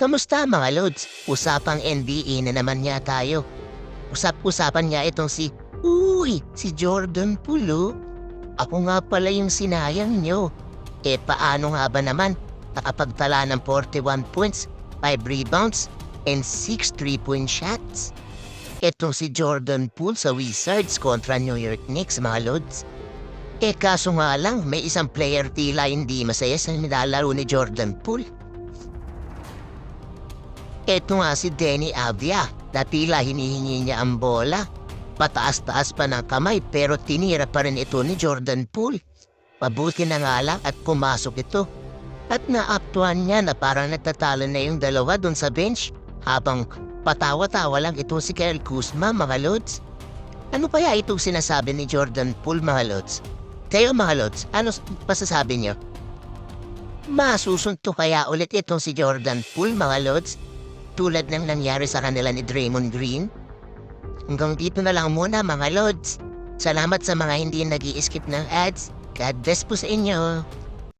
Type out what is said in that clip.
Kamusta mga lods? Usapang NBA na naman niya tayo. Usap-usapan niya itong si... Uy, si Jordan Pulo. Ako nga pala yung sinayang niyo. Eh paano nga ba naman? Nakapagtala ng 41 points, 5 rebounds, and 6 3-point shots. Itong si Jordan Poole sa Wizards kontra New York Knicks mga lods. Eh kaso nga lang, may isang player tila hindi masaya sa nilalaro ni Jordan Poole. Eto nga si Denny Avia na tila hinihingi niya ang bola. Pataas-taas pa ng kamay pero tinira pa rin ito ni Jordan Poole. Mabuti na nga lang at pumasok ito. At naaktuan niya na parang natatalo na yung dalawa dun sa bench habang patawa-tawa lang ito si Kyle Kuzma mga lods. Ano kaya itong sinasabi ni Jordan Poole mga lods? Kayo mga lods, ano pasasabi niyo? Masusunto kaya ulit itong si Jordan Poole mga lods? Tulad ng nangyari sa kanila ni Draymond Green? Hanggang dito na lang muna mga lods. Salamat sa mga hindi nag skip ng ads. God bless po sa inyo.